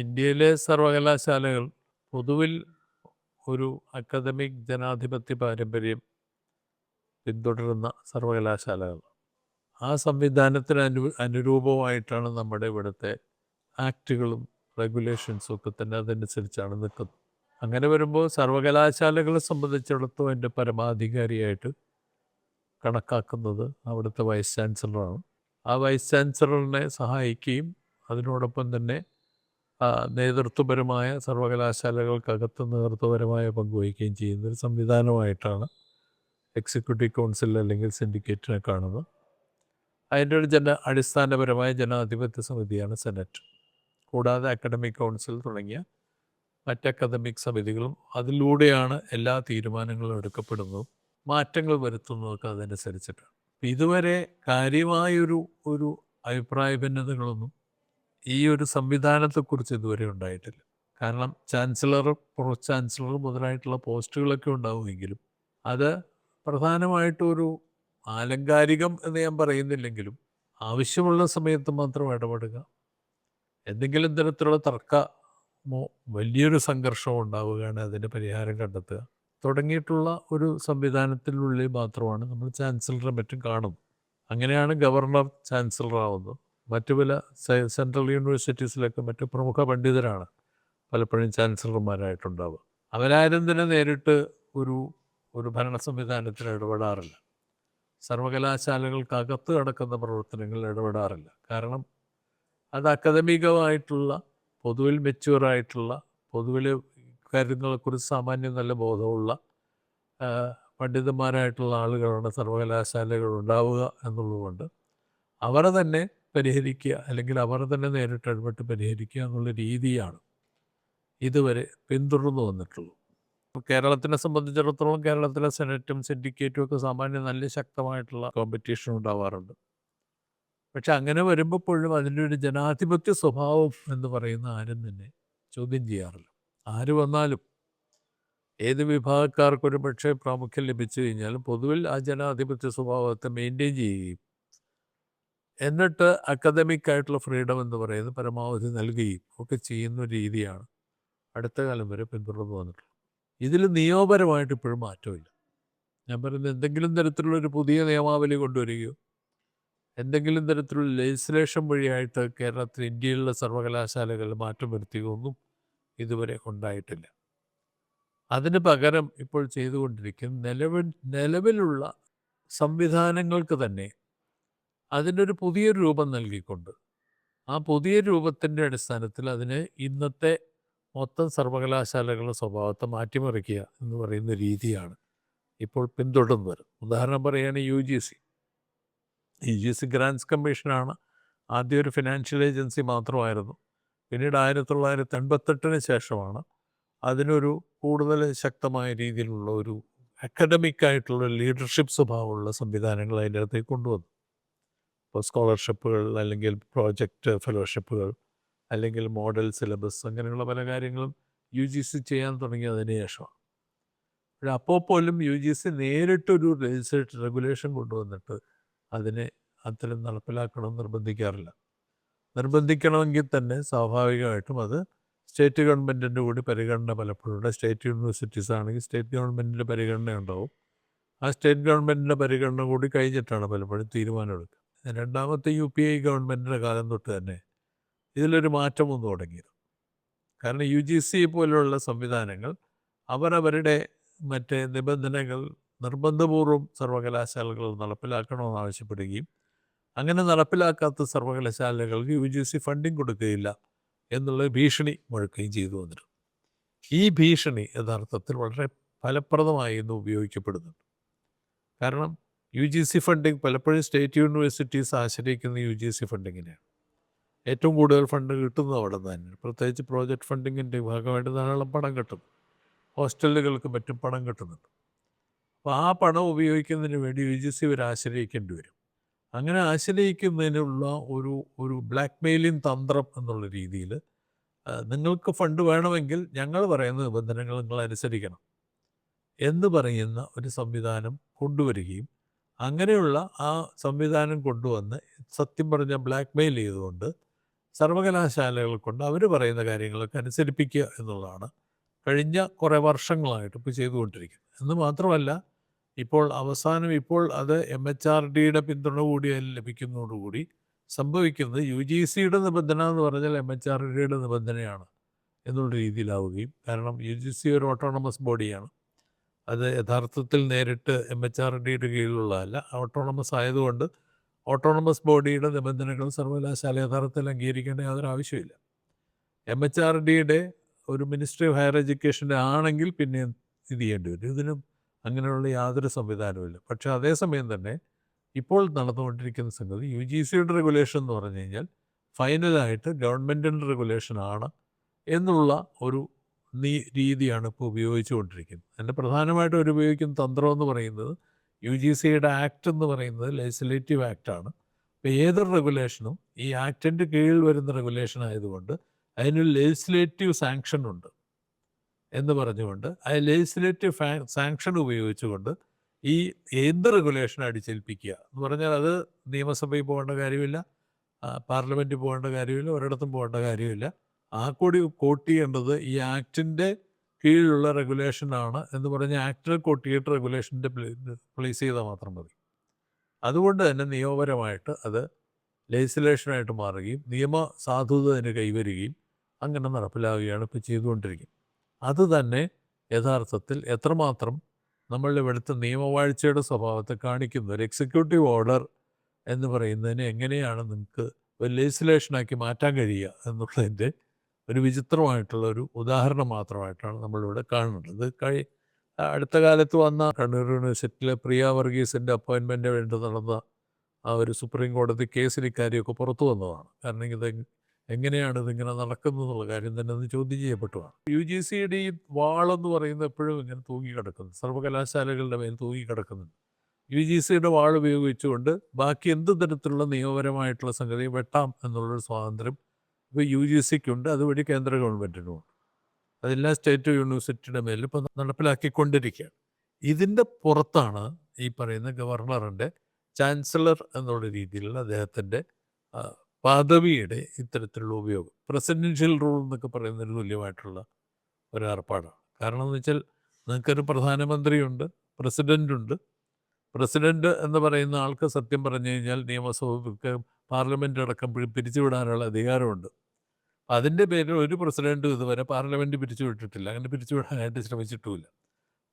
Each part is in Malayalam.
ഇന്ത്യയിലെ സർവകലാശാലകൾ പൊതുവിൽ ഒരു അക്കാദമിക് ജനാധിപത്യ പാരമ്പര്യം പിന്തുടരുന്ന സർവകലാശാലകൾ. ആ സംവിധാനത്തിന് അനു അനുരൂപമായിട്ടാണ് നമ്മുടെ ഇവിടുത്തെ ആക്റ്റുകളും റെഗുലേഷൻസും ഒക്കെ തന്നെ അതനുസരിച്ചാണ് നിൽക്കുന്നത്. അങ്ങനെ വരുമ്പോൾ സർവകലാശാലകളെ സംബന്ധിച്ചിടത്തോളം എന്റെ പരമാധികാരിയായിട്ട് കണക്കാക്കുന്നത് അവിടുത്തെ വൈസ് ചാൻസലറാണ്. ആ വൈസ് ചാൻസലറിനെ സഹായിക്കുകയും അതിനോടൊപ്പം തന്നെ നേതൃത്വപരമായ സർവകലാശാലകൾക്കകത്ത് നേതൃത്വപരമായ പങ്കുവഹിക്കുകയും ചെയ്യുന്ന ഒരു സംവിധാനമായിട്ടാണ് എക്സിക്യൂട്ടീവ് കൗൺസിൽ അല്ലെങ്കിൽ സിൻഡിക്കേറ്റിനെ കാണുന്നത്. അതിന്റെ ഒരു ജന അടിസ്ഥാനപരമായ ജനാധിപത്യ സമിതിയാണ് സെനറ്റ്. കൂടാതെ അക്കാഡമിക് കൗൺസിൽ തുടങ്ങിയ മറ്റ് അക്കാദമിക് സമിതികളും അതിലൂടെയാണ് എല്ലാ തീരുമാനങ്ങളും എടുക്കപ്പെടുന്നതും മാറ്റങ്ങൾ വരുത്തുന്നതൊക്കെ അതനുസരിച്ചിട്ടാണ്. ഇതുവരെ കാര്യമായൊരു ഒരു അഭിപ്രായ ഭിന്നതകളൊന്നും ഈ ഒരു സംവിധാനത്തെക്കുറിച്ച് ഇതുവരെ ഉണ്ടായിട്ടില്ല. കാരണം ചാൻസലർ പ്രോ ചാൻസലർ മുതലായിട്ടുള്ള പോസ്റ്റുകളൊക്കെ ഉണ്ടാവുമെങ്കിലും അത് പ്രധാനമായിട്ടൊരു ആലങ്കാരികം എന്ന് ഞാൻ പറയുന്നില്ലെങ്കിലും ആവശ്യമുള്ള സമയത്ത് മാത്രം ഇടപെടുക എന്തെങ്കിലും തരത്തിലുള്ള തർക്കമോ വലിയൊരു സംഘർഷമോ ഉണ്ടാവുകയാണ് അതിന് പരിഹാരം കണ്ടെത്തുക. തുടങ്ങിയിട്ടുള്ള ഒരു സംവിധാനത്തിനുള്ളിൽ മാത്രമാണ് നമ്മൾ ചാൻസലറെ മറ്റും കാണുന്നത്. അങ്ങനെയാണ് ഗവർണർ ചാൻസലർ ആവുന്നത് മറ്റു പല സെൻട്രൽ യൂണിവേഴ്സിറ്റീസിലൊക്കെ മറ്റു പ്രമുഖ പണ്ഡിതരാണ്. പലപ്പോഴും ചാൻസലർമാരായിട്ടുണ്ടാവുക. അവരാരും തന്നെ നേരിട്ട് ഒരു ഒരു ഭരണ സംവിധാനത്തിന് ഇടപെടാറില്ല. സർവകലാശാലകൾക്കകത്ത് നടക്കുന്ന പ്രവർത്തനങ്ങളിൽ ഇടപെടാറില്ല. കാരണം അത് അക്കാദമികമായിട്ടുള്ള പൊതുവിൽ മെച്യൂറായിട്ടുള്ള പൊതുവിൽ കാര്യങ്ങളെക്കുറിച്ച് സാമാന്യം നല്ല ബോധമുള്ള പണ്ഡിതന്മാരായിട്ടുള്ള ആളുകളാണ് സർവകലാശാലകൾ ഉണ്ടാവുക എന്നുള്ളതുകൊണ്ട് അവരെ തന്നെ പരിഹരിക്കുക അല്ലെങ്കിൽ അവർ തന്നെ നേരിട്ട് ഇടപെട്ട് പരിഹരിക്കുക എന്നുള്ള രീതിയാണ് ഇതുവരെ പിന്തുടർന്നു വന്നിട്ടുള്ളത്. ഇപ്പോൾ കേരളത്തിനെ സംബന്ധിച്ചിടത്തോളം കേരളത്തിലെ സെനറ്റും സിൻഡിക്കേറ്റും ഒക്കെ സാമാന്യം നല്ല ശക്തമായിട്ടുള്ള കോമ്പറ്റീഷൻ ഉണ്ടാവാറുണ്ട്. പക്ഷെ അങ്ങനെ വരുമ്പോഴും അതിന്റെ ഒരു ജനാധിപത്യ സ്വഭാവം എന്ന് പറയുന്ന ആരും തന്നെ ചോദ്യം ചെയ്യാറില്ല. ആര് വന്നാലും ഏത് വിഭാഗക്കാർക്കൊരു പക്ഷേ പ്രാമുഖ്യം ലഭിച്ചു കഴിഞ്ഞാലും പൊതുവിൽ ആ ജനാധിപത്യ സ്വഭാവത്തെ മെയിന്റെയിൻ ചെയ്യുകയും എന്നിട്ട് അക്കാദമിക് ആയിട്ടുള്ള ഫ്രീഡം എന്ന് പറയുന്നത് പരമാവധി നൽകുകയും ഒക്കെ ചെയ്യുന്ന രീതിയാണ് അടുത്ത കാലം വരെ പിന്തുടർന്നു വന്നിട്ടുള്ളത്. ഇതിൽ നിയമപരമായിട്ട് ഇപ്പോഴും മാറ്റമില്ല. ഞാൻ പറയുന്നത് എന്തെങ്കിലും തരത്തിലുള്ള ഒരു പുതിയ നിയമാവലി കൊണ്ടുവരികയോ എന്തെങ്കിലും തരത്തിലുള്ള ലെജിസ്ലേഷൻ വഴിയായിട്ട് കേരളത്തിൽ ഇന്ത്യയിലുള്ള സർവകലാശാലകളിൽ മാറ്റം വരുത്തുകയോ ഒന്നും ഇതുവരെ ഉണ്ടായിട്ടില്ല അതിന് പകരം ഇപ്പോൾ ചെയ്തുകൊണ്ടിരിക്കുന്ന നിലവിൽ നിലവിലുള്ള സംവിധാനങ്ങൾക്ക് തന്നെ അതിനൊരു പുതിയൊരു രൂപം നൽകിക്കൊണ്ട്. ആ പുതിയ രൂപത്തിന്റെ അടിസ്ഥാനത്തിൽ അതിന് ഇന്നത്തെ മൊത്തം സർവകലാശാലകളുടെ സ്വഭാവത്തെ മാറ്റിമറിക്കുക എന്ന് പറയുന്ന രീതിയാണ് ഇപ്പോൾ പിന്തുടർന്നത് ഉദാഹരണം പറയുകയാണെങ്കിൽ U G C U G C grants കമ്മീഷനാണ് ആദ്യം ഒരു ഫിനാൻഷ്യൽ ഏജൻസി മാത്രമായിരുന്നു. പിന്നീട് ആയിരത്തി തൊള്ളായിരത്തി എൺപത്തെട്ടിന് ശേഷമാണ് അതിനൊരു കൂടുതൽ ശക്തമായ രീതിയിലുള്ള ഒരു അക്കാഡമിക് ആയിട്ടുള്ള ലീഡർഷിപ്പ് സ്വഭാവമുള്ള സംവിധാനങ്ങൾ അതിന്റെ അകത്തേക്ക് കൊണ്ടുവന്നു ഇപ്പോൾ സ്കോളർഷിപ്പുകൾ അല്ലെങ്കിൽ പ്രോജക്റ്റ് ഫെലോഷിപ്പുകൾ അല്ലെങ്കിൽ മോഡൽ സിലബസ് അങ്ങനെയുള്ള പല കാര്യങ്ങളും യു ജി സി ചെയ്യാൻ തുടങ്ങിയതിന് ശേഷമാണ് അപ്പോൾ പോലും യു ജി സി നേരിട്ടൊരു രജിസ്ട്രേഷൻ റെഗുലേഷൻ കൊണ്ടുവന്നിട്ട് അതിനെ അത്തരം നടപ്പിലാക്കണം നിർബന്ധിക്കാറില്ല. നിർബന്ധിക്കണമെങ്കിൽ തന്നെ സ്വാഭാവികമായിട്ടും അത് സ്റ്റേറ്റ് ഗവൺമെന്റിന്റെ കൂടി പരിഗണന പലപ്പോഴും സ്റ്റേറ്റ് യൂണിവേഴ്സിറ്റീസ് ആണെങ്കിൽ സ്റ്റേറ്റ് ഗവൺമെന്റിന്റെ പരിഗണന ഉണ്ടാവും. ആ സ്റ്റേറ്റ് ഗവൺമെന്റിന്റെ പരിഗണന കൂടി കഴിഞ്ഞിട്ടാണ് പലപ്പോഴും തീരുമാനമെടുക്കുക. രണ്ടാമത്തെ യു പി ഐ ഗവൺമെന്റിന്റെ കാലം തൊട്ട് തന്നെ ഇതിലൊരു മാറ്റം വന്നു തുടങ്ങിയത് കാരണം യു ജി സി പോലുള്ള സംവിധാനങ്ങൾ അവരവരുടെ മറ്റേ നിബന്ധനകൾ നിർബന്ധപൂർവം സർവകലാശാലകൾ നടപ്പിലാക്കണമെന്ന് ആവശ്യപ്പെടുകയും അങ്ങനെ നടപ്പിലാക്കാത്ത സർവകലാശാലകൾക്ക് യു ജി സി ഫണ്ടിങ് കൊടുക്കുകയില്ല എന്നുള്ള ഭീഷണി മുഴക്കുകയും ചെയ്തു വന്നിട്ടുണ്ട്. ഈ ഭീഷണി യഥാർത്ഥത്തിൽ വളരെ ഫലപ്രദമായി ഇന്ന് ഉപയോഗിക്കപ്പെടുന്നുണ്ട്. കാരണം യു ജി സി ഫണ്ടിങ് പലപ്പോഴും സ്റ്റേറ്റ് യൂണിവേഴ്സിറ്റീസ് ആശ്രയിക്കുന്ന യു ജി സി ഫണ്ടിങ്ങിനെയാണ്. ഏറ്റവും കൂടുതൽ ഫണ്ട് കിട്ടുന്നത് അവിടെ നിന്ന് തന്നെ പ്രത്യേകിച്ച് പ്രോജക്റ്റ് ഫണ്ടിങ്ങിന്റെ ഭാഗമായിട്ട് ധാരാളം പണം കിട്ടും ഹോസ്റ്റലുകൾക്ക് മറ്റും പണം കിട്ടുന്നുണ്ട്. അപ്പോൾ ആ പണം ഉപയോഗിക്കുന്നതിന് വേണ്ടി യു ജി സി ഇവർ ആശ്രയിക്കേണ്ടി വരും. അങ്ങനെ ആശ്രയിക്കുന്നതിനുള്ള ഒരു ഒരു ബ്ലാക്ക് മെയിലിംഗ് തന്ത്രം എന്നുള്ള രീതിയിൽ നിങ്ങൾക്ക് ഫണ്ട് വേണമെങ്കിൽ ഞങ്ങൾ പറയുന്ന നിബന്ധനകൾ നിങ്ങൾ അനുസരിക്കണം എന്ന് പറയുന്ന ഒരു സംവിധാനം കൊണ്ടുവരികയും അങ്ങനെയുള്ള ആ സംവിധാനം കൊണ്ടുവന്ന് സത്യം പറഞ്ഞ ബ്ലാക്ക് മെയിൽ ചെയ്തുകൊണ്ട് സർവകലാശാലകൾ കൊണ്ട് അവർ പറയുന്ന കാര്യങ്ങളൊക്കെ അനുസരിപ്പിക്കുക എന്നുള്ളതാണ് കഴിഞ്ഞ കുറേ വർഷങ്ങളായിട്ട് ഇപ്പോൾ ചെയ്തുകൊണ്ടിരിക്കുന്നത്. എന്ന് മാത്രമല്ല ഇപ്പോൾ അവസാനം ഇപ്പോൾ അത് എം എച്ച് ആർ ഡിയുടെ പിന്തുണ കൂടി അതിൽ ലഭിക്കുന്നതോടുകൂടി സംഭവിക്കുന്നത് യു ജി സിയുടെ നിബന്ധന എന്ന് പറഞ്ഞാൽ എം എച്ച് ആർ ഡിയുടെ നിബന്ധനയാണ് എന്നുള്ള രീതിയിലാവുകയും കാരണം യു ജി സി ഒരു ഓട്ടോണമസ് ബോഡിയാണ് അത് യഥാർത്ഥത്തിൽ നേരിട്ട് എം എച്ച് ആർ ഡിയുടെ കീഴിലുള്ളതല്ല. ഓട്ടോണമസ് ആയതുകൊണ്ട് ഓട്ടോണമസ് ബോഡിയുടെ നിബന്ധനകൾ സർവകലാശാല യഥാർത്ഥത്തിൽ അംഗീകരിക്കേണ്ട യാതൊരു ആവശ്യമില്ല എം എച്ച് ആർ ഡിയുടെ ഒരു മിനിസ്ട്രി ഓഫ് ഹയർ എഡ്യൂക്കേഷന്റെ ആണെങ്കിൽ പിന്നെ ഇത് ചെയ്യേണ്ടി വരും. ഇതിനും അങ്ങനെയുള്ള യാതൊരു സംവിധാനവുമില്ല. പക്ഷേ അതേസമയം തന്നെ ഇപ്പോൾ നടന്നുകൊണ്ടിരിക്കുന്ന സംഗതി യു ജി സിയുടെ റെഗുലേഷൻ എന്ന് പറഞ്ഞു കഴിഞ്ഞാൽ ഫൈനലായിട്ട് ഗവൺമെന്റിന്റെ റെഗുലേഷനാണ് എന്നുള്ള ഒരു രീതിയാണ് ഇപ്പോൾ ഉപയോഗിച്ചുകൊണ്ടിരിക്കുന്നത്. അതിന്റെ പ്രധാനമായിട്ടും ഉപയോഗിക്കുന്ന തന്ത്രം എന്ന് പറയുന്നത് യു ജി സിയുടെ ആക്ട് എന്ന് പറയുന്നത് ലെജിസ്ലേറ്റീവ് ആക്റ്റാണ് ഇപ്പോൾ ഏതൊരു റെഗുലേഷനും ഈ ആക്ടിന്റെ കീഴിൽ വരുന്ന റെഗുലേഷൻ ആയതുകൊണ്ട് അതിനൊരു ലെജിസ്ലേറ്റീവ് സാങ്ഷൻ ഉണ്ട് എന്ന് പറഞ്ഞുകൊണ്ട് ആ ലെജിസ്ലേറ്റീവ് സാങ്ഷൻ ഉപയോഗിച്ചുകൊണ്ട് ഈ എന്ത് റെഗുലേഷൻ അടിച്ചേൽപ്പിക്കുക എന്ന് പറഞ്ഞാൽ അത് നിയമസഭയിൽ പോകേണ്ട കാര്യമില്ല പാർലമെന്റിൽ പോകേണ്ട കാര്യമില്ല ഒരിടത്തും പോകേണ്ട കാര്യമില്ല. ആ കൂടി കോട്ട് ചെയ്യേണ്ടത് ഈ ആക്ടിന്റെ കീഴിലുള്ള റെഗുലേഷനാണ് എന്ന് പറഞ്ഞ് ആക്ടിൽ കോട്ട് ചെയ്തിട്ട് റെഗുലേഷന്റെ പ്ലേസ് ചെയ്താൽ മാത്രം മതി. അതുകൊണ്ട് തന്നെ നിയമപരമായിട്ട് അത് ലെജിസ്ലേഷനായിട്ട് മാറുകയും നിയമ സാധുത അതിന് കൈവരുകയും അങ്ങനെ നടപ്പിലാവുകയാണ് ഇപ്പോൾ ചെയ്തുകൊണ്ടിരിക്കുന്നത്. അത് തന്നെ യഥാർത്ഥത്തിൽ എത്രമാത്രം നമ്മളുടെ ഇവിടുത്തെ നിയമവാഴ്ചയുടെ സ്വഭാവത്തെ കാണിക്കുന്ന ഒരു എക്സിക്യൂട്ടീവ് ഓർഡർ എന്ന് പറയുന്നതിനെ എങ്ങനെയാണ് നിങ്ങൾക്ക് ഒരു ലെജിസ്ലേഷനാക്കി മാറ്റാൻ കഴിയുക എന്നുള്ളതിന്റെ ഒരു വിചിത്രമായിട്ടുള്ള ഒരു ഉദാഹരണം മാത്രമായിട്ടാണ് നമ്മളിവിടെ കാണുന്നത്. കഴി അടുത്ത കാലത്ത് വന്ന കണ്ണൂർ യൂണിവേഴ്സിറ്റിയിലെ പ്രിയ വർഗീസിന്റെ അപ്പോയിൻമെന്റ് വേണ്ടി നടന്ന ആ ഒരു സുപ്രീം കോടതി കേസിൽ ഇക്കാര്യമൊക്കെ പുറത്തു വന്നതാണ്. കാരണം ഇത് എങ്ങനെയാണ് ഇതിങ്ങനെ നടക്കുന്നത് എന്നുള്ള കാര്യം തന്നെ ഒന്ന് ചോദ്യം ചെയ്യപ്പെട്ടുമാണ് യു ജി സിയുടെ ഈ വാളെന്ന് പറയുന്നത് എപ്പോഴും ഇങ്ങനെ തൂങ്ങിക്കിടക്കുന്നു. സർവകലാശാലകളുടെ മേൽ തൂങ്ങിക്കിടക്കുന്നുണ്ട്. യു ജി സിയുടെ വാൾ ഉപയോഗിച്ചുകൊണ്ട് ബാക്കി എന്ത് തരത്തിലുള്ള നിയമപരമായിട്ടുള്ള സംഗതി വെട്ടാം എന്നുള്ളൊരു സ്വാതന്ത്ര്യം ഇപ്പോൾ യു ജി സിക്കുണ്ട് അതുവഴി കേന്ദ്ര ഗവൺമെന്റിനുമുണ്ട് അതെല്ലാം സ്റ്റേറ്റ് യൂണിവേഴ്സിറ്റിയുടെ മേലിൽ ഇപ്പോൾ നടപ്പിലാക്കിക്കൊണ്ടിരിക്കുകയാണ്. ഇതിന്റെ പുറത്താണ് ഈ പറയുന്ന ഗവർണറിന്റെ ചാൻസലർ എന്നുള്ള രീതിയിലുള്ള അദ്ദേഹത്തിന്റെ പദവിയുടെ ഇത്തരത്തിലുള്ള ഉപയോഗം. പ്രസിഡൻഷ്യൽ റൂൾ എന്നൊക്കെ പറയുന്നതിന് തുല്യമായിട്ടുള്ള ഒരു ഏർപ്പാടാണ് കാരണം എന്ന് വെച്ചാൽ നിങ്ങൾക്കൊരു പ്രധാനമന്ത്രിയുണ്ട് പ്രസിഡന്റുണ്ട് പ്രസിഡന്റ് എന്ന് പറയുന്ന ആൾക്ക് സത്യം പറഞ്ഞു കഴിഞ്ഞാൽ നിയമസഭയ്ക്ക് പാർലമെന്റ് അടക്കം പിരിച്ചുവിടാനുള്ള അധികാരമുണ്ട്. അതിന്റെ പേരിൽ ഒരു പ്രസിഡന്റും ഇതുവരെ പാർലമെന്റ് പിരിച്ചുവിട്ടിട്ടില്ല. അങ്ങനെ പിരിച്ചുവിടാനായിട്ട് ശ്രമിച്ചിട്ടുമില്ല.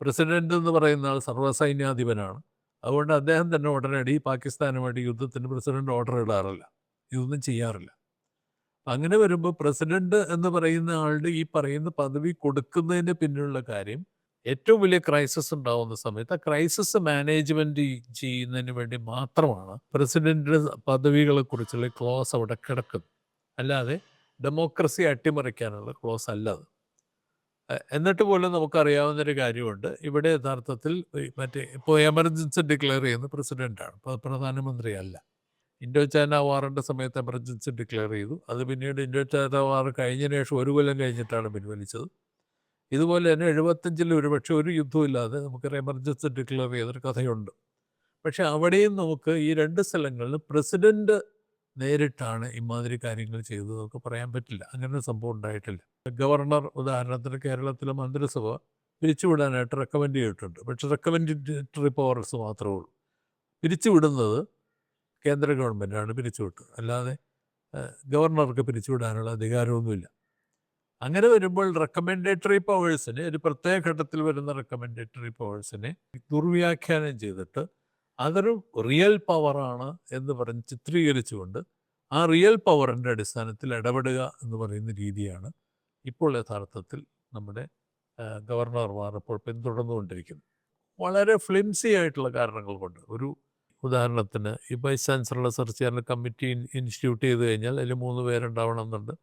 പ്രസിഡന്റ് എന്ന് പറയുന്ന ആൾ സർവസൈന്യാധിപനാണ്. അതുകൊണ്ട് അദ്ദേഹം തന്നെ ഉടനടി പാകിസ്ഥാനുമായിട്ട് യുദ്ധത്തിന് പ്രസിഡന്റ് ഓർഡർ ഇടാറില്ല. ഇതൊന്നും ചെയ്യാറില്ല. അങ്ങനെ വരുമ്പോൾ പ്രസിഡന്റ് എന്ന് പറയുന്ന ആളുടെ ഈ പറയുന്ന പദവി കൊടുക്കുന്നതിന് പിന്നിലുള്ള കാര്യം ഏറ്റവും വലിയ ക്രൈസിസ് ഉണ്ടാവുന്ന സമയത്ത് ആ ക്രൈസിസ് മാനേജ്മെന്റ് ചെയ്യുന്നതിന് വേണ്ടി മാത്രമാണ് പ്രസിഡന്റിന്റെ പദവികളെ കുറിച്ചുള്ള ക്ലോസ് അവിടെ കിടക്കുന്നത്. അല്ലാതെ ഡെമോക്രസി അട്ടിമറിക്കാനുള്ള ക്ലോസ് അല്ല അത്. എന്നിട്ട് പോലും നമുക്കറിയാവുന്ന ഒരു കാര്യമുണ്ട്. ഇവിടെ യഥാർത്ഥത്തിൽ മറ്റേ ഇപ്പോൾ എമർജൻസി ഡിക്ലെയർ ചെയ്യുന്ന പ്രസിഡന്റാണ്. പ്രധാനമന്ത്രി അല്ല ഇൻഡോ ചൈന വാറിന്റെ സമയത്ത് എമർജൻസി ഡിക്ലെയർ ചെയ്തു. അത് പിന്നീട് ഇൻഡോ ചൈന വാർ കഴിഞ്ഞതിന് ശേഷം ഒരു കൊല്ലം കഴിഞ്ഞിട്ടാണ് പിൻവലിച്ചത്. ഇതുപോലെ തന്നെ എഴുപത്തഞ്ചിൽ ഒരുപക്ഷെ ഒരു യുദ്ധമില്ലാതെ നമുക്കൊരു എമർജൻസി ഡിക്ലെയർ ചെയ്തൊരു കഥയുണ്ട്. പക്ഷേ അവിടെയും നമുക്ക് ഈ രണ്ട് സ്ഥലങ്ങളിലും പ്രസിഡന്റ് നേരിട്ടാണ് ഇമാതിരി കാര്യങ്ങൾ ചെയ്തത് നമുക്ക് പറയാൻ പറ്റില്ല. അങ്ങനെ സംഭവം ഉണ്ടായിട്ടില്ല. ഗവർണർ ഉദാഹരണത്തിന് കേരളത്തിലെ മന്ത്രിസഭ പിരിച്ചുവിടാനായിട്ട് റെക്കമെൻഡ് ചെയ്തിട്ടുണ്ട്. പക്ഷേ റെക്കമെൻഡേറ്ററി പവേഴ്സ് മാത്രമേ ഉള്ളൂ. പിരിച്ചുവിടുന്നത് കേന്ദ്ര ഗവൺമെന്റാണ് പിരിച്ചുവിട്ടത്. അല്ലാതെ ഗവർണർക്ക് പിരിച്ചുവിടാനുള്ള അധികാരമൊന്നുമില്ല. അങ്ങനെ വരുമ്പോൾ റെക്കമെൻഡേറ്ററി പവേഴ്സിനെ ഒരു പ്രത്യേക ഘട്ടത്തിൽ വരുന്ന റെക്കമെൻഡേറ്ററി പവേഴ്സിനെ ദുർവ്യാഖ്യാനം ചെയ്തിട്ട് അതൊരു റിയൽ പവറാണ് എന്ന് പറഞ്ഞ് ചിത്രീകരിച്ചുകൊണ്ട് ആ റിയൽ പവറിന്റെ അടിസ്ഥാനത്തിൽ ഇടപെടുക എന്ന് പറയുന്ന രീതിയാണ് ഇപ്പോൾ യഥാർത്ഥത്തിൽ നമ്മുടെ ഗവർണർമാർ ഇപ്പോൾ പിന്തുടർന്നുകൊണ്ടിരിക്കുന്നത്. വളരെ ഫ്ലിംസി ആയിട്ടുള്ള കാരണങ്ങൾ കൊണ്ട് ഒരു ഉദാഹരണത്തിന് ഈ വൈസ് ചാൻസലർ സെർച്ച് ചെയ്യാൻ കമ്മിറ്റി ഇൻസ്റ്റിറ്റ്യൂട്ട് ചെയ്ത് കഴിഞ്ഞാൽ അതിൽ മൂന്ന് പേരുണ്ടാവണം എന്നുണ്ട്.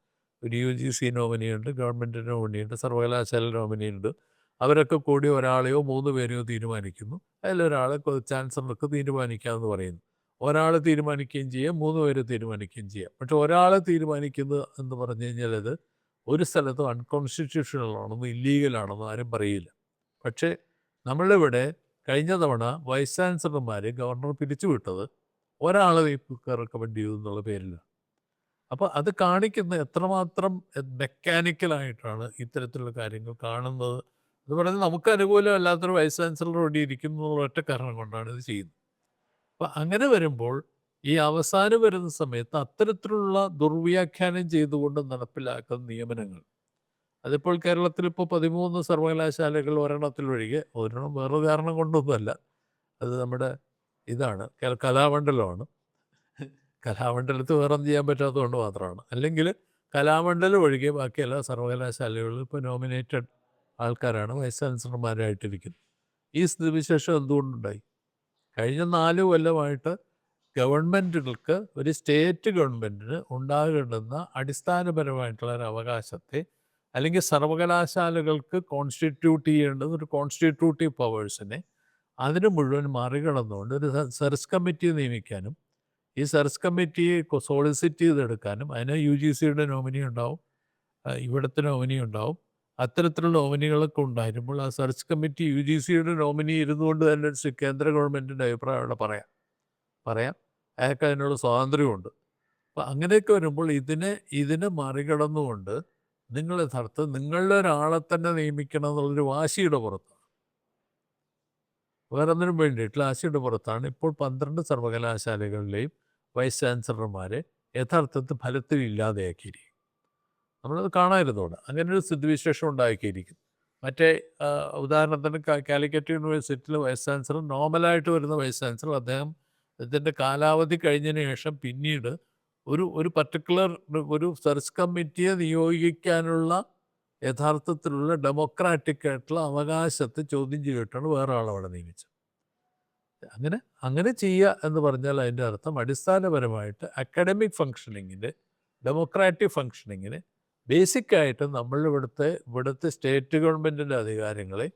ഒരു യു ജി സി നോമിനിയുണ്ട് ഗവൺമെന്റ് നോമിനിയുണ്ട് സർവകലാശാല നോമിനിയുണ്ട്. അവരൊക്കെ കൂടി ഒരാളെയോ മൂന്ന് പേരെയോ തീരുമാനിക്കുന്നു. അതിലൊരാളെ ചാൻസലർക്ക് തീരുമാനിക്കാമെന്ന് പറയുന്നു. ഒരാൾ തീരുമാനിക്കുകയും ചെയ്യാം മൂന്ന് പേര് തീരുമാനിക്കുകയും ചെയ്യാം. പക്ഷെ ഒരാളെ തീരുമാനിക്കുന്നത് എന്ന് പറഞ്ഞു കഴിഞ്ഞാൽ അത് ഒരു സ്ഥലത്തും അൺകോൺസ്റ്റിറ്റ്യൂഷണൽ ആണെന്നും ഇല്ലീഗലാണെന്നും ആരും പറയില്ല. പക്ഷേ നമ്മളിവിടെ കഴിഞ്ഞ തവണ വൈസ് ചാൻസലർമാരെ ഗവർണർ പിരിച്ചുവിട്ടത് ഒരാളെ റെക്കമെൻഡ് ചെയ്തു എന്നുള്ള പേരിലാണ്. അപ്പോൾ അത് കാണിക്കുന്ന എത്രമാത്രം മെക്കാനിക്കലായിട്ടാണ് ഇത്തരത്തിലുള്ള കാര്യങ്ങൾ കാണുന്നത്. എന്ന് പറയുന്നത് നമുക്ക് അനുകൂലമല്ലാത്തൊരു വൈസ് ചാൻസലർ ഇവിടെ ഇരിക്കുന്നു ഒറ്റ കാരണം കൊണ്ടാണ് ഇത് ചെയ്യുന്നത്. അപ്പം അങ്ങനെ വരുമ്പോൾ ഈ അവസാനം വരുന്ന സമയത്ത് അത്തരത്തിലുള്ള ദുർവ്യാഖ്യാനം ചെയ്തുകൊണ്ട് നടപ്പിലാക്കുന്ന നിയമനങ്ങൾ. അതിപ്പോൾ കേരളത്തിൽ ഇപ്പോൾ പതിമൂന്ന് സർവകലാശാലകൾ ഒരെണ്ണത്തിലൊഴികെ ഒരെണ്ണം വേറെ കാരണം കൊണ്ടൊന്നുമല്ല. അത് നമ്മുടെ ഇതാണ് കല- കലാമണ്ഡലമാണ്. കലാമണ്ഡലത്തിൽ വേറൊന്നും ചെയ്യാൻ പറ്റാത്തതുകൊണ്ട് മാത്രമാണ്. അല്ലെങ്കിൽ കലാമണ്ഡലം ഒഴികെ ബാക്കി എല്ലാ സർവകലാശാലകളിലും ഇപ്പോൾ നോമിനേറ്റഡ് ആൾക്കാരാണ് വൈസ് ചാൻസലർമാരായിട്ടിരിക്കുന്നത് ഈ സ്ഥിതിവിശേഷം എന്തുകൊണ്ടുണ്ടായി? കഴിഞ്ഞ നാല് കൊല്ലമായിട്ട് ഗവൺമെന്റുകൾക്ക് ഒരു സ്റ്റേറ്റ് ഗവൺമെന്റിന് ഉണ്ടാകേണ്ടുന്ന അടിസ്ഥാനപരമായിട്ടുള്ള ഒരു അവകാശത്തെ അല്ലെങ്കിൽ സർവകലാശാലകൾക്ക് കോൺസ്റ്റിറ്റ്യൂട്ട് ചെയ്യേണ്ടുന്ന ഒരു കോൺസ്റ്റിറ്റ്യൂട്ടീവ് പവേഴ്സിനെ അതിന് മുഴുവൻ മറികടന്നുകൊണ്ട് ഒരു സെർച്ച് കമ്മിറ്റി നിയമിക്കാനും ഈ സെർച്ച് കമ്മിറ്റിയെ സോളിസിറ്റ് ചെയ്തെടുക്കാനും അതിന് യു ജി സിയുടെ നോമിനി ഉണ്ടാവും ഇവിടുത്തെ നോമിനി ഉണ്ടാവും. അത്തരത്തിലുള്ള നോമിനികളൊക്കെ ഉണ്ടായിരുമ്പോൾ ആ സെർച്ച് കമ്മിറ്റി യു ജി സിയുടെ നോമിനി ഇരുന്നുകൊണ്ട് തന്നെ ഒരു കേന്ദ്ര ഗവൺമെന്റിന്റെ അഭിപ്രായം അവിടെ പറയാം. പറയാം. അയാൾക്ക് അതിനുള്ള സ്വാതന്ത്ര്യമുണ്ട്. അപ്പം അങ്ങനെയൊക്കെ വരുമ്പോൾ ഇതിനെ ഇതിനെ മറികടന്നുകൊണ്ട് നിങ്ങൾ യഥാർത്ഥം നിങ്ങളുടെ ഒരാളെ തന്നെ നിയമിക്കണം എന്നുള്ളൊരു വാശിയുടെ പുറത്താണ്. വേറെ ഒന്നിനും വേണ്ടിയിട്ടുള്ള ആശയുടെ പുറത്താണ് ഇപ്പോൾ പന്ത്രണ്ട് സർവകലാശാലകളിലെയും വൈസ് ചാൻസലർമാരെ യഥാർത്ഥത്തിൽ ഫലത്തിൽ ഇല്ലാതെയാക്കിയിരിക്കും നമ്മളത് കാണാതിരുന്നോട് അങ്ങനെ ഒരു സ്ഥിതിവിശേഷം ഉണ്ടാക്കിയിരിക്കും മറ്റേ ഉദാഹരണത്തിന് കാലിക്കറ്റ് യൂണിവേഴ്സിറ്റിയിലെ വൈസ് ചാൻസലർ നോർമലായിട്ട് വരുന്ന വൈസ് ചാൻസലർ അദ്ദേഹം ഇതിന്റെ കാലാവധി കഴിഞ്ഞതിന് ശേഷം പിന്നീട് ഒരു ഒരു പർട്ടിക്കുലർ ഒരു സെർച്ച് കമ്മിറ്റിയെ നിയോഗിക്കാനുള്ള യഥാർത്ഥത്തിലുള്ള ഡെമോക്രാറ്റിക് ആയിട്ടുള്ള അവകാശത്തെ ചോദ്യം ചെയ്തിട്ടാണ് വേറെ ആളവിടെ നിയമിച്ചത്. അങ്ങനെ അങ്ങനെ ചെയ്യുക എന്ന് പറഞ്ഞാൽ അതിന്റെ അർത്ഥം അടിസ്ഥാനപരമായിട്ട് അക്കാഡമിക് ഫങ്ഷനിങ്ങിന് ഡെമോക്രാറ്റിക് ഫങ്ഷനിങ്ങിന് ബേസിക്കായിട്ട് നമ്മളിവിടുത്തെ ഇവിടുത്തെ സ്റ്റേറ്റ് ഗവൺമെന്റിന്റെ അധികാരങ്ങളെ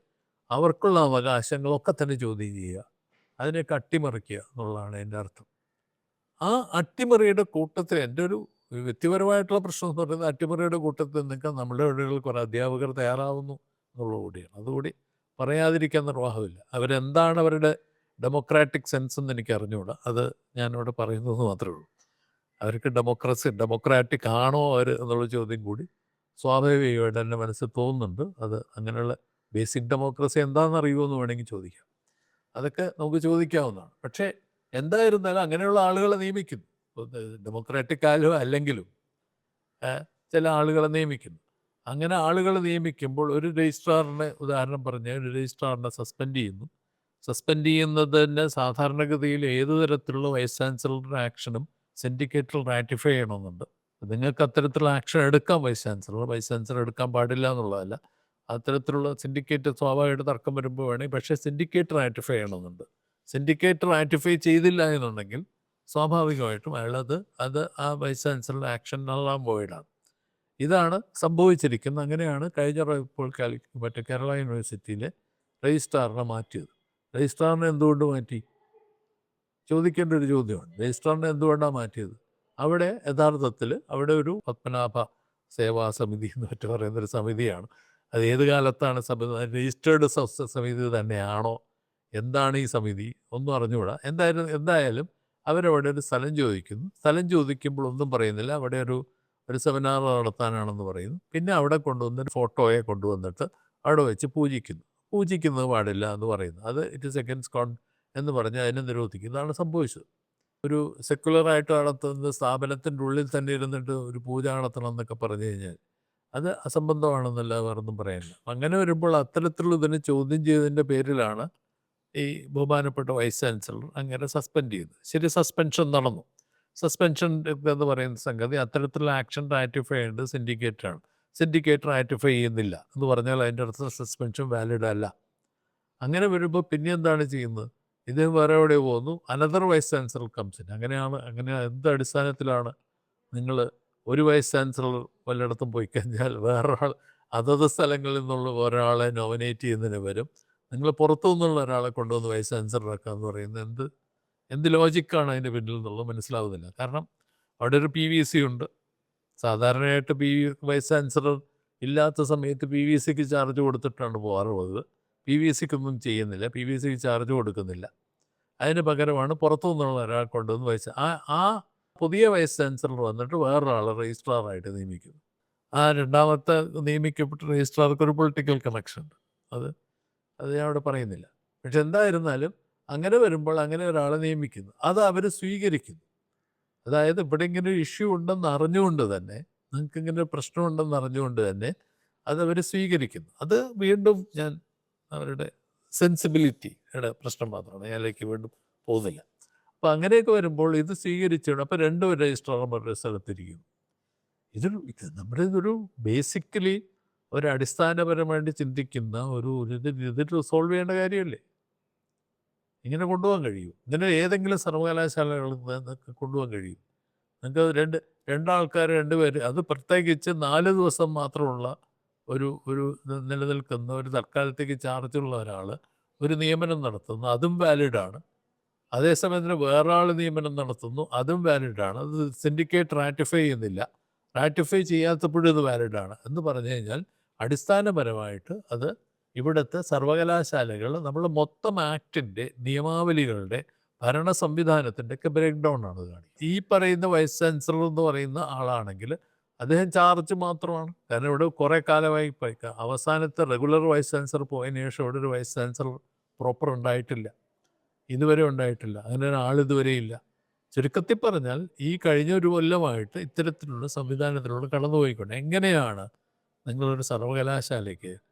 അവർക്കുള്ള അവകാശങ്ങളൊക്കെ തന്നെ ചോദ്യം ചെയ്യുക. അതിനെ അട്ടിമറിക്കുക എന്നുള്ളതാണ് എന്റെ അർത്ഥം. ആ അട്ടിമറിയുടെ കൂട്ടത്തിൽ എന്റെ ഒരു വ്യക്തിപരമായിട്ടുള്ള പ്രശ്നം എന്ന് പറയുന്നത് അട്ടിമറിയുടെ കൂട്ടത്തിൽ നിൽക്കാൻ നമ്മുടെ ഇടയിൽ കുറേ അധ്യാപകർ തയ്യാറാവുന്നു എന്നുള്ളത് കൂടിയാണ്. അതുകൂടി പറയാതിരിക്കാൻ നിർവാഹമില്ല. അവരെന്താണ് അവരുടെ ഡെമോക്രാറ്റിക് സെൻസ് എന്ന് എനിക്ക് അറിഞ്ഞുകൂടാ അത് ഞാനിവിടെ പറയുന്നത് മാത്രമേ ഉള്ളൂ. അവർക്ക് ഡെമോക്രസി ഡെമോക്രാറ്റിക് ആണോ അവർ എന്നുള്ള ചോദ്യം കൂടി സ്വാഭാവികമായിട്ട് എന്റെ മനസ്സിൽ തോന്നുന്നുണ്ട്. അത് അങ്ങനെയുള്ള ബേസിക് ഡെമോക്രസി എന്താണെന്ന് അറിയുമോ എന്ന് വേണമെങ്കിൽ ചോദിക്കാം. അതൊക്കെ നമുക്ക് ചോദിക്കാവുന്നതാണ്. പക്ഷേ എന്തായിരുന്നാലും അങ്ങനെയുള്ള ആളുകളെ നിയമിക്കുന്നു. ഡെമോക്രാറ്റിക് ആയാലും അല്ലെങ്കിലും ചില ആളുകളെ നിയമിക്കുന്നു. അങ്ങനെ ആളുകളെ നിയമിക്കുമ്പോൾ ഒരു രജിസ്ട്രാറിനെ ഉദാഹരണം പറഞ്ഞാൽ ഒരു രജിസ്ട്രാറിനെ സസ്പെൻഡ് ചെയ്യുന്നു. സസ്പെൻഡ് ചെയ്യുന്നതിന് സാധാരണഗതിയിൽ ഏത് തരത്തിലുള്ള വൈസ് ചാൻസലറുടെ ആക്ഷനും സിൻഡിക്കേറ്റിൽ റാറ്റിഫൈ ചെയ്യണമെന്നുണ്ട്. നിങ്ങൾക്ക് അത്തരത്തിലുള്ള ആക്ഷൻ എടുക്കാം വൈസ് ചാൻസലർ വൈസ് ചാൻസലർ എടുക്കാൻ പാടില്ല എന്നുള്ളതല്ല. അത്തരത്തിലുള്ള സിൻഡിക്കേറ്റ് സ്വാഭാവികമായിട്ട് തർക്കം വരുമ്പോൾ വേണമെങ്കിൽ പക്ഷേ സിൻഡിക്കേറ്റ് റാറ്റിഫൈ ചെയ്യണമെന്നുണ്ട്. സിൻഡിക്കേറ്റ് റാറ്റിഫൈ ചെയ്തില്ല എന്നുണ്ടെങ്കിൽ സ്വാഭാവികമായിട്ടും അയാളത് അത് ആ വൈസ് ചാൻസലറുടെ ആക്ഷൻ നല്ലാൻ പോയിടാണ് ഇതാണ് സംഭവിച്ചിരിക്കുന്നത്. അങ്ങനെയാണ് കഴിഞ്ഞ ഇപ്പോൾ കാലി മറ്റേ കേരള യൂണിവേഴ്സിറ്റിയിലെ രജിസ്ട്രാറിനെ മാറ്റിയത്. രജിസ്ട്രാറിനെ എന്തുകൊണ്ട് മാറ്റി? ചോദിക്കേണ്ട ഒരു ചോദ്യമാണ്. രജിസ്ട്രാറിനെ എന്തുകൊണ്ടാണ് മാറ്റിയത്? അവിടെ യഥാർത്ഥത്തിൽ അവിടെ ഒരു പത്മനാഭ സേവാ സമിതി എന്ന് മറ്റു പറയുന്ന ഒരു സമിതിയാണ്. അത് ഏത് കാലത്താണ് സമിതി രജിസ്റ്റേർഡ് സമിതി തന്നെയാണോ? എന്താണ് ഈ സമിതി? ഒന്നും അറിഞ്ഞുകൂടാ. എന്തായാലും എന്തായാലും അവരവിടെ ഒരു സ്ഥലം ചോദിക്കുന്നു. സ്ഥലം ചോദിക്കുമ്പോൾ ഒന്നും പറയുന്നില്ല. അവിടെ ഒരു ഒരു സെമിനാർ നടത്താനാണെന്ന് പറയുന്നു. പിന്നെ അവിടെ കൊണ്ടുവന്നൊരു ഫോട്ടോയെ കൊണ്ടുവന്നിട്ട് അവിടെ വെച്ച് പൂജിക്കുന്നു. പൂജിക്കുന്നത് പാടില്ല എന്ന് പറയുന്നു അത് ഇറ്റ് സെക്കൻഡ്സ് കോൺ എന്ന് പറഞ്ഞ് അതിനെ നിരോധിക്കും ഇതാണ് സംഭവിച്ചത്. ഒരു സെക്കുലറായിട്ട് നടത്തുന്ന സ്ഥാപനത്തിന്റെ ഉള്ളിൽ തന്നെ ഇരുന്നിട്ട് ഒരു പൂജ നടത്തണം എന്നൊക്കെ പറഞ്ഞു കഴിഞ്ഞാൽ അത് അസംബന്ധമാണെന്നല്ല വേറൊന്നും പറയാനില്ല. അങ്ങനെ വരുമ്പോൾ അത്തരത്തിലുള്ള ഇതിനെ ചോദ്യം ചെയ്തതിന്റെ പേരിലാണ് ഈ ബഹുമാനപ്പെട്ട വൈസ് ചാൻസലർ അങ്ങനെ സസ്പെൻഡ് ചെയ്തത്. ശരി സസ്പെൻഷൻ നടന്നു. സസ്പെൻഷൻ എന്ന് പറയുന്ന സംഗതി അത്തരത്തിലുള്ള ആക്ഷൻ റാറ്റിഫൈ ചെയ്യേണ്ടത് സിൻഡിക്കേറ്ററാണ് സിൻഡിക്കേറ്റ് ആറ്റിഫൈ ചെയ്യുന്നില്ല. എന്ന് പറഞ്ഞാൽ അതിന്റെ അർത്ഥം സസ്പെൻഷൻ വാലിഡ് അല്ല. അങ്ങനെ വരുമ്പോൾ പിന്നെ എന്താണ് ചെയ്യുന്നത്? ഇതേ വേറെ എവിടെ പോകുന്നു. അനദർ വൈസ് ചാൻസലർ കംസിൻ അങ്ങനെയാണ് അങ്ങനെ എന്ത് അടിസ്ഥാനത്തിലാണ് നിങ്ങൾ ഒരു വൈസ് ചാൻസലർ വല്ലയിടത്തും പോയി കഴിഞ്ഞാൽ വേറൊരാൾ അതത് സ്ഥലങ്ങളിൽ നിന്നുള്ള ഒരാളെ നോമിനേറ്റ് ചെയ്യുന്നതിന് വരും നിങ്ങൾ പുറത്തു നിന്നുള്ള ഒരാളെ കൊണ്ടുവന്ന് വൈസ് ചാൻസലറാക്കുക എന്ന് പറയുന്നത് എന്ത്? എന്ത് ലോജിക്കാണ് അതിന്റെ പിന്നിൽ എന്നുള്ളത് മനസ്സിലാവുന്നില്ല. കാരണം അവിടെ ഒരു പി വി സി ഉണ്ട്. സാധാരണയായിട്ട് പി വി വൈസ് ചാൻസലർ ഇല്ലാത്ത സമയത്ത് പി വി സിക്ക് ചാർജ് കൊടുത്തിട്ടാണ് പോകാറുള്ളത്. പി വി സിക്കൊന്നും ചെയ്യുന്നില്ല. പി വി സിക്ക് ചാർജ് കൊടുക്കുന്നില്ല. അതിന് പകരമാണ് പുറത്തു നിന്നുള്ള ഒരാൾ കൊണ്ടുവന്ന് വൈസ് ആ ആ പുതിയ വൈസ് ചാൻസലർ വന്നിട്ട് വേറൊരാളെ രജിസ്ട്രാറായിട്ട് നിയമിക്കുന്നു. ആ രണ്ടാമത്തെ നിയമിക്കപ്പെട്ട രജിസ്ട്രാർക്ക് ഒരു പൊളിറ്റിക്കൽ കണക്ഷൻ ഉണ്ട് അത് അത് ഞാൻ അവിടെ പറയുന്നില്ല. പക്ഷെ എന്തായിരുന്നാലും അങ്ങനെ വരുമ്പോൾ അങ്ങനെ ഒരാളെ നിയമിക്കുന്നു. അത് അവർ സ്വീകരിക്കുന്നു. അതായത് ഇവിടെ ഇങ്ങനെ ഒരു ഇഷ്യൂ ഉണ്ടെന്ന് അറിഞ്ഞുകൊണ്ട് തന്നെ നിങ്ങൾക്ക് ഇങ്ങനെ ഒരു പ്രശ്നമുണ്ടെന്ന് അറിഞ്ഞുകൊണ്ട് തന്നെ അത് അവർ സ്വീകരിക്കുന്നു. അത് വീണ്ടും ഞാൻ അവരുടെ സെൻസിബിലിറ്റിയുടെ പ്രശ്നം മാത്രമാണ്. ഞാനിലേക്ക് വീണ്ടും പോകുന്നില്ല. അപ്പം അങ്ങനെയൊക്കെ വരുമ്പോൾ ഇത് സ്വീകരിച്ചിടണം അപ്പം രണ്ടും രജിസ്ട്രാർമാരുടെ സ്ഥലത്തിരിക്കുന്നു. ഇതൊരു ഇത് നമ്മുടെ ഇതൊരു ബേസിക്കലി ഒരു അടിസ്ഥാനപരമായിട്ട് ചിന്തിക്കുന്ന ഒരു ഇത് റിസോൾവ് ചെയ്യേണ്ട കാര്യമല്ലേ? ഇങ്ങനെ കൊണ്ടുപോകാൻ കഴിയും. ഇതിന് ഏതെങ്കിലും സർവകലാശാലകളിൽ നിങ്ങൾക്ക് കൊണ്ടുപോകാൻ കഴിയും. നിങ്ങൾക്ക് രണ്ട് രണ്ടാൾക്കാർ രണ്ടുപേര് അത് പ്രത്യേകിച്ച് നാല് ദിവസം മാത്രമുള്ള ഒരു ഒരു നിലനിൽക്കുന്ന ഒരു തൽക്കാലത്തേക്ക് ചാർജുള്ള ഒരാൾ ഒരു നിയമനം നടത്തുന്നു. അതും വാലിഡാണ്. അതേസമയം വേറെ വേറൊരാൾ നിയമനം നടത്തുന്നു. അതും വാലിഡാണ്. അത് സിൻഡിക്കേറ്റ് റാറ്റിഫൈ ചെയ്യുന്നില്ല. റാറ്റിഫൈ ചെയ്യാത്തപ്പോഴും ഇത് വാലിഡാണ്. എന്ന് പറഞ്ഞു കഴിഞ്ഞാൽ അടിസ്ഥാനപരമായിട്ട് അത് ഇവിടുത്തെ സർവകലാശാലകൾ നമ്മൾ മൊത്തം ആക്ടിന്റെ നിയമാവലികളുടെ ഭരണ സംവിധാനത്തിന്റെ ഒക്കെ ബ്രേക്ക് ഡൗൺ ആണ് കാണിക്കുന്നത്. ഈ പറയുന്ന വൈസ് ചാൻസലർ എന്ന് പറയുന്ന ആളാണെങ്കിൽ അദ്ദേഹം ചാർജ് മാത്രമാണ്. കാരണം ഇവിടെ കുറേ കാലമായി അവസാനത്തെ റെഗുലർ വൈസ് ചാൻസലർ പോയതിനു ശേഷം ഇവിടെ ഒരു വൈസ് ചാൻസലർ പ്രോപ്പർ ഉണ്ടായിട്ടില്ല. ഇതുവരെ ഉണ്ടായിട്ടില്ല. അങ്ങനെ ഒരാൾ ഇതുവരെ ഇല്ല. ചുരുക്കത്തിൽ പറഞ്ഞാൽ ഈ കഴിഞ്ഞ ഒരു കൊല്ലമായിട്ട് ഇത്തരത്തിലുള്ള സംവിധാനത്തിലൂടെ കടന്നുപോയിക്കൊണ്ട് എങ്ങനെയാണ് നിങ്ങളൊരു സർവകലാശാലയ്ക്ക്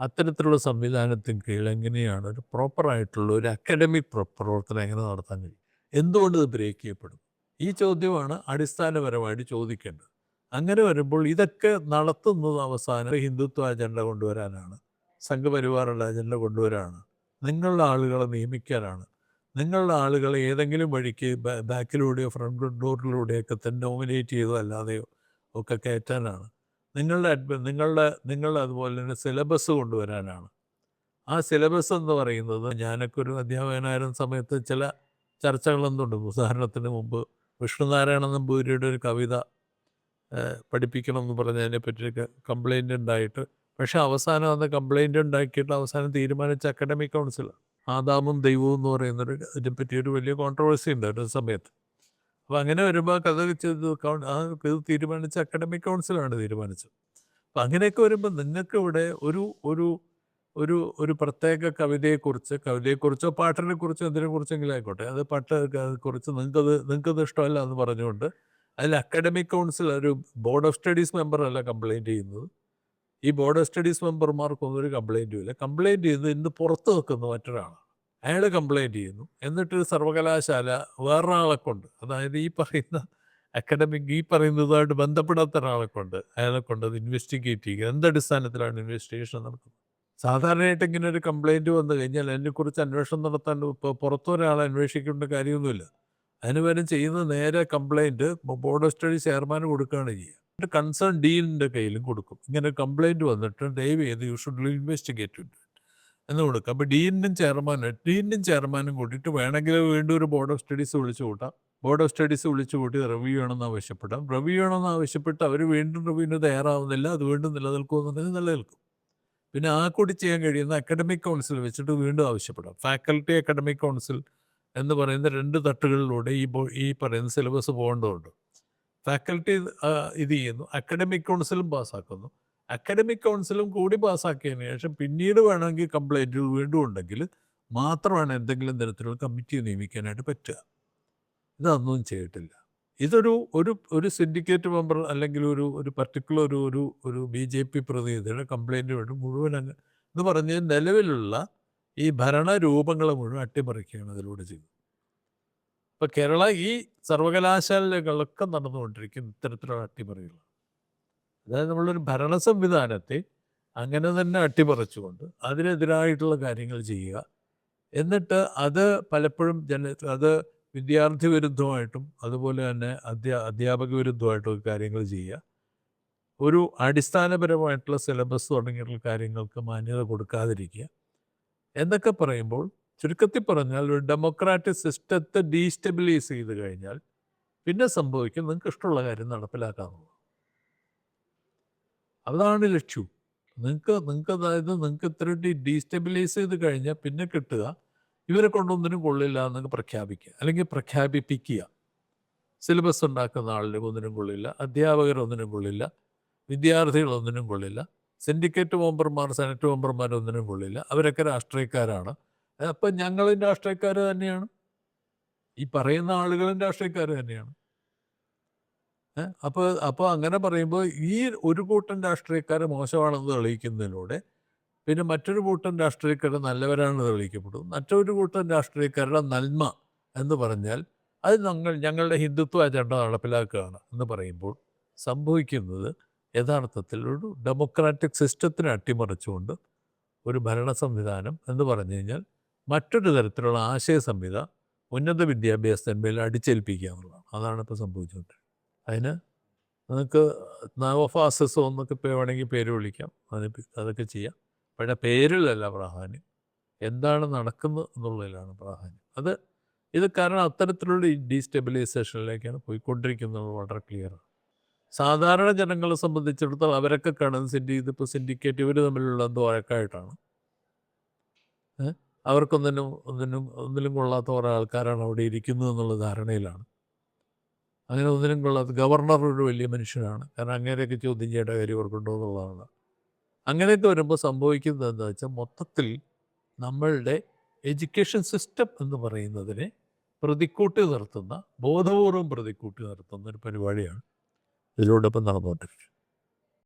അത്തരത്തിലുള്ള സംവിധാനത്തിന് കീഴിൽ എങ്ങനെയാണ് ഒരു പ്രോപ്പറായിട്ടുള്ള ഒരു അക്കാഡമിക് പ്രവർത്തനം എങ്ങനെ നടത്താൻ കഴിയും? എന്തുകൊണ്ട് ഇത് ബ്രേക്ക് ചെയ്യപ്പെടും ഈ ചോദ്യമാണ് അടിസ്ഥാനപരമായിട്ട് ചോദിക്കേണ്ടത്. അങ്ങനെ വരുമ്പോൾ ഇതൊക്കെ നടത്തുന്നത് അവസാനം ഹിന്ദുത്വ അജണ്ട കൊണ്ടുവരാനാണ്. സംഘപരിവാറുടെ അജണ്ട കൊണ്ടുവരാനാണ് നിങ്ങളുടെ ആളുകളെ നിയമിക്കാനാണ്. നിങ്ങളുടെ ആളുകളെ ഏതെങ്കിലും വഴിക്ക് ബാക്കിലൂടെയോ ഫ്രണ്ട് ഡോറിലൂടെയൊക്കെ തന്നെ നോമിനേറ്റ് ചെയ്തോ അല്ലാതെയോ ഒക്കെ കയറ്റാനാണ്. നിങ്ങളുടെ നിങ്ങളുടെ നിങ്ങൾ അതുപോലെ തന്നെ സിലബസ് കൊണ്ടുവരാനാണ്. ആ സിലബസ് എന്ന് പറയുന്നത് ഞാനൊക്കെ ഒരു അധ്യാപകനായിരുന്ന സമയത്ത് ചില ചർച്ചകളെന്നുണ്ട് ഉദാഹരണത്തിന് മുമ്പ് വിഷ്ണുനാരായണ നമ്പൂരിയുടെ ഒരു കവിത പഠിപ്പിക്കണം എന്ന് പറഞ്ഞതിനെ പറ്റിയൊക്കെ കംപ്ലൈന്റ് ഉണ്ടായിട്ട്. പക്ഷെ അവസാനം അന്ന് കംപ്ലൈന്റ് ഉണ്ടാക്കിയിട്ട് അവസാനം തീരുമാനിച്ച അക്കാഡമിക് കൗൺസിൽ ആദാമും ദൈവവും എന്ന് പറയുന്നൊരു ഇതിനെപ്പറ്റി ഒരു വലിയ കോൺട്രവേഴ്സി ഉണ്ടായിരുന്നു സമയത്ത്. അപ്പോൾ അങ്ങനെ വരുമ്പോൾ കഥ ആ ഇത് തീരുമാനിച്ച അക്കാഡമിക് കൗൺസിലാണ് തീരുമാനിച്ചത്. അപ്പം അങ്ങനെയൊക്കെ വരുമ്പോൾ നിങ്ങൾക്ക് ഇവിടെ ഒരു ഒരു ഒരു ഒരു പ്രത്യേക കവിതയെക്കുറിച്ച് കവിതയെക്കുറിച്ചോ പാട്ടിനെ കുറിച്ചോ എന്തിനെ കുറിച്ചെങ്കിലും ആയിക്കോട്ടെ. അത് പാട്ട് കുറിച്ച് നിങ്ങൾക്കത് നിങ്ങൾക്കത് ഇഷ്ടമല്ല എന്ന് പറഞ്ഞുകൊണ്ട് അതിൽ അക്കാഡമിക് കൗൺസിൽ ഒരു ബോർഡ് ഓഫ് സ്റ്റഡീസ് മെമ്പറല്ല കംപ്ലൈന്റ് ചെയ്യുന്നത്. ഈ ബോർഡ് ഓഫ് സ്റ്റഡീസ് മെമ്പർമാർക്കൊന്നും ഒരു കംപ്ലൈന്റും ഇല്ല. കംപ്ലൈന്റ് ചെയ്യുന്നത് ഇന്ന് പുറത്ത് നിൽക്കുന്ന മറ്റൊരാളാണ്. അയാൾ കംപ്ലൈന്റ് ചെയ്യുന്നു. എന്നിട്ട് സർവകലാശാല വേറൊരാളെ കൊണ്ട് അതായത് ഈ പറയുന്ന അക്കാഡമിക് ഈ പറയുന്നതുമായിട്ട് ബന്ധപ്പെടാത്ത ഒരാളെ കൊണ്ട് അയാളെ കൊണ്ട് അത് ഇൻവെസ്റ്റിഗേറ്റ് ചെയ്യുക. എന്തടിസ്ഥാനത്തിലാണ് ഇൻവെസ്റ്റിഗേഷൻ നടക്കുന്നത്? സാധാരണയായിട്ട് ഇങ്ങനെ ഒരു കംപ്ലൈന്റ് വന്നു കഴിഞ്ഞാൽ അതിനെക്കുറിച്ച് അന്വേഷണം നടത്താൻ ഇപ്പോൾ പുറത്തൊരാളെ അന്വേഷിക്കേണ്ട കാര്യമൊന്നുമില്ല. അതിന് ചെയ്യുന്ന നേരെ കംപ്ലൈന്റ് ബോർഡ് ഓഫ് സ്റ്റഡി ചെയർമാന് കൊടുക്കുകയാണ് ചെയ്യുക. കൺസേൺ ഡീനിന്റെ കയ്യിലും കൊടുക്കും. ഇങ്ങനെ കംപ്ലൈന്റ് വന്നിട്ട് ദയവ് ചെയ്ത് യു ഷുഡ് ഇൻവെസ്റ്റിഗേറ്റ് എന്ന് കൊടുക്കുക അപ്പോൾ ഡീനും ചെയർമാനും ഡീനും ചെയർമാനും കൂട്ടിയിട്ട് വേണമെങ്കിൽ വീണ്ടും ഒരു ബോർഡ് ഓഫ് സ്റ്റഡീസ് വിളിച്ചു കൂട്ടാം. ബോർഡ് ഓഫ് സ്റ്റഡീസ് വിളിച്ചു കൂട്ടി റിവ്യൂ ചെയ്യണമെന്ന് ആവശ്യപ്പെടാം. റിവ്യൂ ചെയ്യണമെന്ന് ആവശ്യപ്പെട്ട് അവർ വീണ്ടും റിവ്യൂവിന് തയ്യാറാവുന്നില്ല. അത് വീണ്ടും നിലനിൽക്കുമെന്നുണ്ടെങ്കിൽ നിലനിൽക്കും. പിന്നെ ആ കൂടി ചെയ്യാൻ കഴിയുന്ന അക്കാഡമിക് കൗൺസിൽ വെച്ചിട്ട് വീണ്ടും ആവശ്യപ്പെടാം. ഫാക്കൽറ്റി അക്കാഡമിക് കൗൺസിൽ എന്ന് പറയുന്ന രണ്ട് തട്ടുകളിലൂടെ ഈ ഈ പറയുന്ന സിലബസ് പോകേണ്ടതുണ്ട്. ഫാക്കൽറ്റി ഇത് ചെയ്യുന്നു. അക്കാഡമിക് കൗൺസിലും പാസ്സാക്കുന്നു. അക്കാഡമിക് കൗൺസിലും കൂടി പാസ്സാക്കിയതിന് ശേഷം പിന്നീട് വേണമെങ്കിൽ കംപ്ലൈന്റുകൾ വീണ്ടും ഉണ്ടെങ്കിൽ മാത്രമാണ് എന്തെങ്കിലും തരത്തിലുള്ള കമ്മിറ്റി നിയമിക്കാനായിട്ട് പറ്റുക. ഇതൊന്നും ചെയ്തിട്ടില്ല. ഇതൊരു ഒരു ഒരു സിൻഡിക്കേറ്റ് മെമ്പർ അല്ലെങ്കിൽ ഒരു ഒരു പർട്ടിക്കുലർ ഒരു ഒരു ഒരു ബി ജെ പി പ്രതിനിധിയുടെ കംപ്ലൈന്റ് വേണ്ടി മുഴുവൻ അങ്ങ് എന്ന് പറഞ്ഞ് നിലവിലുള്ള ഈ ഭരണരൂപങ്ങളെ മുഴുവൻ അട്ടിമറിക്കുകയാണ് അതിലൂടെ ചെയ്യുന്നത്. ഇപ്പം കേരള ഈ സർവകലാശാലകളൊക്കെ നടന്നുകൊണ്ടിരിക്കുന്ന ഇത്തരത്തിലുള്ള അട്ടിമറികൾ അതായത് നമ്മളൊരു ഭരണ സംവിധാനത്തെ അങ്ങനെ തന്നെ അട്ടിമറിച്ചുകൊണ്ട് അതിനെതിരായിട്ടുള്ള കാര്യങ്ങൾ ചെയ്യുക. എന്നിട്ട് അത് പലപ്പോഴും ജന അത് വിദ്യാർത്ഥി വിരുദ്ധമായിട്ടും അതുപോലെ തന്നെ അധ്യാ അധ്യാപക വിരുദ്ധമായിട്ടും കാര്യങ്ങൾ ചെയ്യുക. ഒരു അടിസ്ഥാനപരമായിട്ടുള്ള സിലബസ് തുടങ്ങിയിട്ടുള്ള കാര്യങ്ങൾക്ക് മാന്യത കൊടുക്കാതിരിക്കുക. എന്നൊക്കെ പറയുമ്പോൾ ചുരുക്കത്തിൽ പറഞ്ഞാൽ ഒരു ഡെമോക്രാറ്റിക് സിസ്റ്റത്തെ ഡീസ്റ്റെബിലൈസ് ചെയ്ത് കഴിഞ്ഞാൽ പിന്നെ സംഭവിക്കും നിങ്ങൾക്ക് ഇഷ്ടമുള്ള കാര്യം നടപ്പിലാക്കാവുന്നത് അതാണ് ലക്ഷ്യം. നിങ്ങൾക്ക് നിങ്ങൾക്ക് അതായത് നിങ്ങൾക്ക് ഇത്ര ഡീസ്റ്റെബിലൈസ് ചെയ്ത് കഴിഞ്ഞാൽ പിന്നെ കിട്ടുക. ഇവരെ കൊണ്ടൊന്നിനും കൊള്ളില്ല എന്നൊക്കെ പ്രഖ്യാപിക്കുക. അല്ലെങ്കിൽ പ്രഖ്യാപിപ്പിക്കുക. സിലബസ് ഉണ്ടാക്കുന്ന ആളിനും ഒന്നിനും കൊള്ളില്ല. അധ്യാപകർ ഒന്നിനും കൊള്ളില്ല. വിദ്യാർത്ഥികളൊന്നിനും കൊള്ളില്ല. സിൻഡിക്കേറ്റ് മെമ്പർമാർ സെനറ്റ് മെമ്പർമാർ ഒന്നിനും കൊള്ളില്ല. അവരൊക്കെ രാഷ്ട്രീയക്കാരാണ്. അപ്പം ഞങ്ങളും രാഷ്ട്രീയക്കാർ തന്നെയാണ്. ഈ പറയുന്ന ആളുകളും രാഷ്ട്രീയക്കാർ തന്നെയാണ്. അപ്പോൾ അപ്പോൾ അങ്ങനെ പറയുമ്പോൾ ഈ ഒരു കൂട്ടം രാഷ്ട്രീയക്കാര് മോശമാണെന്ന് തെളിയിക്കുന്നതിലൂടെ പിന്നെ മറ്റൊരു കൂട്ടം രാഷ്ട്രീയക്കാർ നല്ലവരാണെന്ന് തെളിയിക്കപ്പെടും. മറ്റൊരു കൂട്ടം രാഷ്ട്രീയക്കാരുടെ നന്മ എന്ന് പറഞ്ഞാൽ അത് ഞങ്ങൾ ഞങ്ങളുടെ ഹിന്ദുത്വ അജണ്ട നടപ്പിലാക്കുകയാണ് എന്ന് പറയുമ്പോൾ സംഭവിക്കുന്നത് യഥാർത്ഥത്തിൽ ഒരു ഡെമോക്രാറ്റിക് സിസ്റ്റത്തിനെ അട്ടിമറിച്ചുകൊണ്ട് ഒരു ഭരണ സംവിധാനം എന്ന് പറഞ്ഞു കഴിഞ്ഞാൽ മറ്റൊരു തരത്തിലുള്ള ആശയ സംഹിത ഉന്നത വിദ്യാഭ്യാസത്തിന്മേൽ അടിച്ചേൽപ്പിക്കുക എന്നുള്ളതാണ്. അതാണ് ഇപ്പോൾ സംഭവിച്ചുകൊണ്ട് അതിന് നിങ്ങൾക്ക് നവഫാസിസം എന്നൊക്കെ പേ വേണമെങ്കിൽ പേര് വിളിക്കാം. അതിന് അതൊക്കെ ചെയ്യാം. പക്ഷേ പേരിലല്ല പ്രാധാന്യം. എന്താണ് നടക്കുന്നത് എന്നുള്ളതിലാണ് പ്രാധാന്യം. അത് ഇത് കാരണം അത്തരത്തിലുള്ള ഡീസ്റ്റെബിലൈസേഷനിലേക്കാണ് പോയിക്കൊണ്ടിരിക്കുന്നത് വളരെ ക്ലിയറാണ് സാധാരണ ജനങ്ങളെ സംബന്ധിച്ചിടത്തോളം അവരൊക്കെ കാണുന്ന സിൻഡി ഇതിപ്പോൾ സിൻഡിക്കേറ്റ് ഇവർ തമ്മിലുള്ള എന്തോ വഴക്കായിട്ടാണ്. അവർക്കൊന്നിനും ഒന്നിനും ഒന്നിലും കൊള്ളാത്ത കുറേ ആൾക്കാരാണ് അവിടെ ഇരിക്കുന്നത് എന്നുള്ള ധാരണയിലാണ്. അങ്ങനെ ഒന്നിനും കൊള്ളാത്ത ഗവർണർ ഒരു വലിയ മനുഷ്യനാണ്. കാരണം അങ്ങനെയൊക്കെ ചോദ്യം ചെയ്യേണ്ട കാര്യം ഓർക്കുണ്ടോ എന്നുള്ളതാണ്. അങ്ങനെയൊക്കെ വരുമ്പോൾ സംഭവിക്കുന്നത് എന്താ വെച്ചാൽ മൊത്തത്തിൽ നമ്മളുടെ എഡ്യൂക്കേഷൻ സിസ്റ്റം എന്ന് പറയുന്നതിനെ പ്രതിക്കൂട്ടി നിർത്തുന്ന ബോധപൂർവം പ്രതിക്കൂട്ടി നിർത്തുന്ന ഒരു പരിപാടിയാണ് ഇതിലൂടെ ഇപ്പം നടന്നുകൊണ്ടിരിക്കുന്നത്.